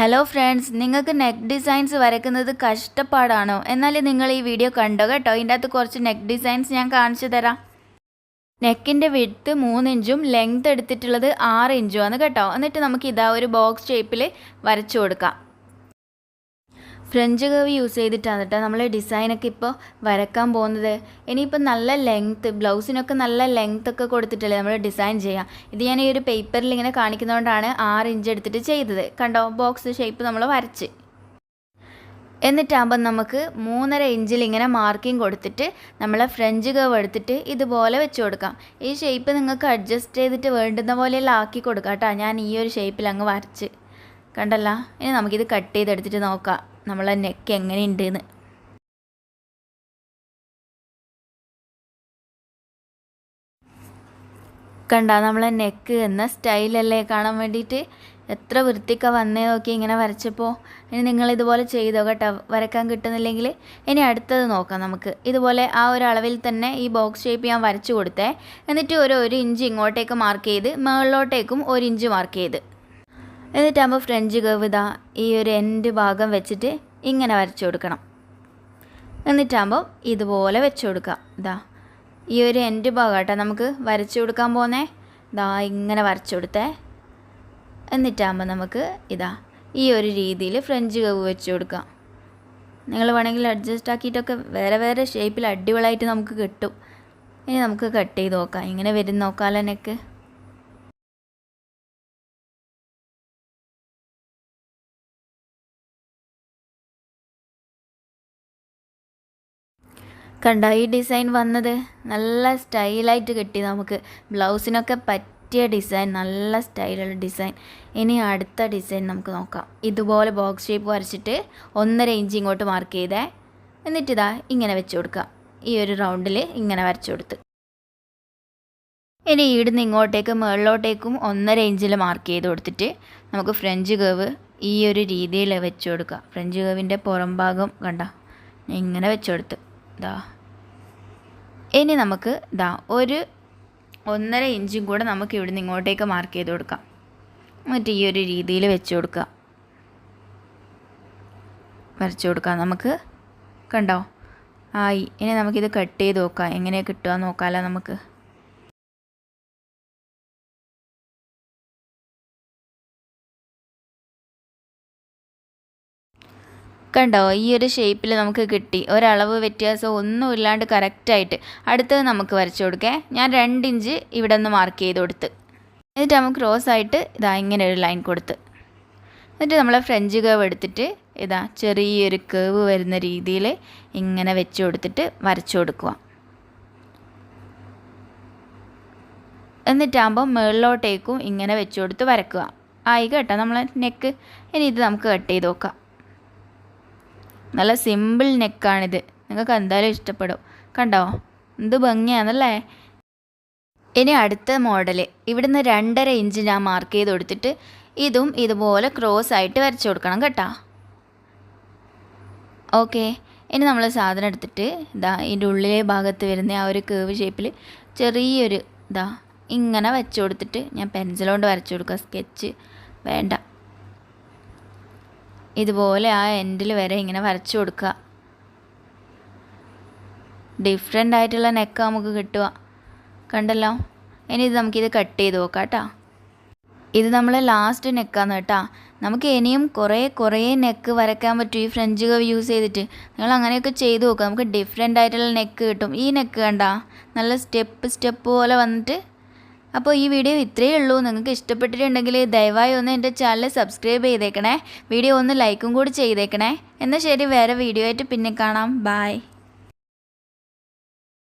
Hello friends നിങ്ങൾക്ക് neck designs വരയ്ക്കുന്നത് കഷ്ടപ്പാടാണോ? എന്നാൽ നിങ്ങൾ ഈ വീഡിയോ കണ്ടോ കേട്ടോ? ഇതിന്റെ അകത്ത് കുറച്ച് നെക്ക് ഡിസൈൻസ് ഞാൻ കാണിച്ചു തരാം. നെക്കിന്റെ വിഡ്ത്ത് മൂന്നിഞ്ചും ലെങ്ത് എടുത്തിട്ടുള്ളത് ആറ് ഇഞ്ചും ആണ് കേട്ടോ. എന്നിട്ട് നമുക്ക് ഇതാ ഒരു ബോക്സ് ഷേപ്പിൽ വരച്ചു കൊടുക്കാം. ഫ്രഞ്ച് കർവ് യൂസ് ചെയ്തിട്ടാണ് കേട്ടോ നമ്മൾ ഡിസൈനൊക്കെ ഇപ്പോൾ വരക്കാൻ പോകുന്നത്. ഇനിയിപ്പോൾ നല്ല ലെങ്ത്ത് ബ്ലൗസിനൊക്കെ നല്ല ലെങ്ത്ത് ഒക്കെ കൊടുത്തിട്ടല്ലേ നമ്മൾ ഡിസൈൻ ചെയ്യാം. ഇത് ഞാൻ ഈ ഒരു പേപ്പറിൽ ഇങ്ങനെ കാണിക്കുന്നതുകൊണ്ടാണ് ആറ് ഇഞ്ച് എടുത്തിട്ട് ചെയ്തത്. കണ്ടോ? ബോക്സ് ഷേപ്പ് നമ്മൾ വരച്ച്. എന്നിട്ടാകുമ്പോൾ നമുക്ക് മൂന്നര ഇഞ്ചിൽ ഇങ്ങനെ മാർക്കിംഗ് കൊടുത്തിട്ട് നമ്മളെ ഫ്രഞ്ച് കവ് എടുത്തിട്ട് ഇതുപോലെ വെച്ച് കൊടുക്കാം. ഈ ഷേപ്പ് നിങ്ങൾക്ക് അഡ്ജസ്റ്റ് ചെയ്തിട്ട് വേണ്ടുന്ന പോലെയെല്ലാം ആക്കി കൊടുക്കാം കേട്ടോ ഞാൻ ഈ ഒരു ഷേപ്പിൽ അങ്ങ് വരച്ച്. കണ്ടല്ല? ഇനി നമുക്കിത് കട്ട് ചെയ്തെടുത്തിട്ട് നോക്കാം. നമ്മളെ നെക്ക് എങ്ങനെയുണ്ട് എന്ന് കണ്ട നമ്മളെ നെക്ക് എന്ന സ്റ്റൈലല്ലേ കാണാൻ വേണ്ടിയിട്ട്? എത്ര വൃത്തിക്ക വന്നേ നോക്കി ഇങ്ങനെ വരച്ചപ്പോൾ ഇനി നിങ്ങൾ ഇതുപോലെ ചെയ്തോ കേട്ടോ. വരക്കാൻ കിട്ടുന്നില്ലെങ്കിൽ ഇനി അടുത്തത് നോക്കാം നമുക്ക്. ഇതുപോലെ ആ ഒരു അളവിൽ തന്നെ ഈ ബോക്സ് ഷേപ്പ് ഞാൻ വരച്ചു കൊടുത്തേ. എന്നിട്ട് ഒരു ഒരു ഇഞ്ച് ഇങ്ങോട്ടേക്ക് മാർക്ക് ചെയ്ത് മുകളിലോട്ടേക്കും ഒരു ഇഞ്ച് മാർക്ക് ചെയ്ത്. എന്നിട്ടാകുമ്പോൾ ഫ്രഞ്ച് കർവ് ഇതാ ഈ ഒരു എൻഡ് ഭാഗം വെച്ചിട്ട് ഇങ്ങനെ വരച്ചു കൊടുക്കണം. എന്നിട്ടാകുമ്പോൾ ഇതുപോലെ വെച്ചു കൊടുക്കുക. ഇതാ. ഈ ഒരു എൻഡ് ഭാഗം കേട്ടോ നമുക്ക് വരച്ചു കൊടുക്കാൻ പോകുന്നേ ഇതാ ഇങ്ങനെ വരച്ചു കൊടുത്തേ. എന്നിട്ടാകുമ്പോൾ നമുക്ക് ഇതാ ഈ ഒരു രീതിയിൽ ഫ്രഞ്ച് കവ് വെച്ച് കൊടുക്കാം നിങ്ങൾ വേണമെങ്കിൽ അഡ്ജസ്റ്റ് ആക്കിയിട്ടൊക്കെ വേറെ വേറെ ഷേപ്പിൽ അടിപൊളിയായിട്ട് നമുക്ക് കിട്ടും. ഇനി നമുക്ക് കട്ട് ചെയ്ത് നോക്കാം. ഇങ്ങനെ വരും നോക്കാമല്ലോ കണ്ട ഈ ഡിസൈൻ വന്നത്? നല്ല സ്റ്റൈലായിട്ട് കിട്ടി നമുക്ക്. ബ്ലൗസിനൊക്കെ പറ്റിയ ഡിസൈൻ നല്ല സ്റ്റൈലുള്ള ഡിസൈൻ. ഇനി അടുത്ത ഡിസൈൻ നമുക്ക് നോക്കാം. ഇതുപോലെ ബോക്സ് ഷേപ്പ് വരച്ചിട്ട് ഒന്നര ഇഞ്ച് ഇങ്ങോട്ട് മാർക്ക് ചെയ്തേ. എന്നിട്ടിതാ ഇങ്ങനെ വെച്ച് കൊടുക്കുക. ഈ ഒരു റൗണ്ടിൽ ഇങ്ങനെ വരച്ചു കൊടുത്ത്. ഇനി ഇവിടുന്ന് ഇങ്ങോട്ടേക്ക് മുകളിലോട്ടേക്കും ഒന്നര ഇഞ്ചിൽ മാർക്ക് ചെയ്ത് കൊടുത്തിട്ട് നമുക്ക് ഫ്രഞ്ച് കേവ് ഈ ഒരു രീതിയിൽ വെച്ച് കൊടുക്കുക. ഫ്രഞ്ച് കേവിന്റെ പുറം ഭാഗം കണ്ട? ഇങ്ങനെ വെച്ച് കൊടുത്ത്. ഇതാ ഇനി നമുക്ക് ഇതാ ഒരു ഒന്നര ഇഞ്ചും കൂടെ നമുക്ക് ഇവിടുന്ന് ഇങ്ങോട്ടേക്ക് മാർക്ക് ചെയ്ത് കൊടുക്കാം. എന്നിട്ട് ഈ ഒരു രീതിയിൽ വെച്ച് കൊടുക്കുക. വരച്ചു കൊടുക്കാം നമുക്ക്. കണ്ടോ? ആയി. ഇനി നമുക്കിത് കട്ട് ചെയ്ത് നോക്കാം. എങ്ങനെ കിട്ടുക നോക്കാമല്ലോ നമുക്ക്. കണ്ടോ ഈ ഒരു ഷേപ്പിൽ നമുക്ക് കിട്ടി. ഒരളവ് വ്യത്യാസം ഒന്നും ഇല്ലാണ്ട് കറക്റ്റായിട്ട് അടുത്തത് നമുക്ക് വരച്ചു കൊടുക്കേ. ഞാൻ രണ്ട് ഇഞ്ച് ഇവിടെ നിന്ന് മാർക്ക് ചെയ്ത് കൊടുത്ത്. എന്നിട്ട് നമുക്ക് ക്രോസ് ആയിട്ട് ഇതാ ഇങ്ങനെ ഒരു ലൈൻ കൊടുത്ത്. എന്നിട്ട് നമ്മൾ ഫ്രഞ്ച് കേവ് എടുത്തിട്ട് ഇതാ ചെറിയൊരു കേവ് വരുന്ന രീതിയിൽ ഇങ്ങനെ വെച്ച് കൊടുത്തിട്ട് വരച്ചു കൊടുക്കുക. എന്നിട്ടാകുമ്പോൾ മുകളിലോട്ടേക്കും ഇങ്ങനെ വെച്ച് കൊടുത്ത് വരക്കുക. ആയി കേട്ടോ നമ്മളെ നെക്ക് ഇനി ഇത് നമുക്ക് കട്ട് ചെയ്ത് നോക്കാം. നല്ല സിമ്പിൾ നെക്കാണിത് നിങ്ങൾക്ക് എന്തായാലും ഇഷ്ടപ്പെടും. കണ്ടോ? എന്ത് ഭംഗിയാണല്ലേ? ഇനി അടുത്ത മോഡൽ ഇവിടുന്ന് രണ്ടര ഇഞ്ച് ഞാൻ മാർക്ക് ചെയ്ത് കൊടുത്തിട്ട് ഇതും ഇതുപോലെ ക്രോസ് ആയിട്ട് വരച്ചു കൊടുക്കണം കേട്ടോ. ഓക്കെ ഇനി നമ്മൾ സാധനം എടുത്തിട്ട് ഇതാ ഇതിന്റെ ഉള്ളിലെ ഭാഗത്ത് വരുന്ന ആ ഒരു കേവ് ഷേപ്പിൽ ചെറിയൊരു ഇതാ ഇങ്ങനെ വെച്ച് കൊടുത്തിട്ട് ഞാൻ പെൻസിൽ കൊണ്ട് വരച്ചു കൊടുക്കുക. സ്കെച്ച് വേണ്ട. ഇതുപോലെ ആ എൻഡിൽ വരെ ഇങ്ങനെ വരച്ചു കൊടുക്കുക ഡിഫറെന്റ് ആയിട്ടുള്ള നെക്ക് നമുക്ക് കിട്ടുക കണ്ടല്ലോ? ഇനി ഇത് നമുക്കിത് കട്ട് ചെയ്ത് നോക്കാം കേട്ടോ ഇത് നമ്മൾ ലാസ്റ്റ് നെക്കാന്ന് കേട്ടോ. നമുക്ക് ഇനിയും കുറേ കുറേ നെക്ക് വരയ്ക്കാൻ പറ്റും ഈ ഫ്രഞ്ച് കവ് യൂസ് ചെയ്തിട്ട്. നിങ്ങൾ അങ്ങനെയൊക്കെ ചെയ്ത് നോക്കുക നമുക്ക് ഡിഫറെന്റ് ആയിട്ടുള്ള നെക്ക് കിട്ടും. ഈ നെക്ക് കണ്ട നല്ല സ്റ്റെപ്പ് സ്റ്റെപ്പ് പോലെ വന്നിട്ട് അപ്പോൾ ഈ വീഡിയോ ഇത്രയേ ഉള്ളൂ. നിങ്ങൾക്ക് ഇഷ്ടപ്പെട്ടിട്ടുണ്ടെങ്കിൽ ദയവായി ഒന്ന് എന്റെ ചാനൽ സബ്സ്ക്രൈബ് ചെയ്തേക്കണേ. വീഡിയോ ഒന്ന് ലൈക്കും കൂടി ചെയ്തേക്കണേ. എന്നാൽ ശരി വേറെ വീഡിയോ ആയിട്ട് പിന്നെ കാണാം. ബായ്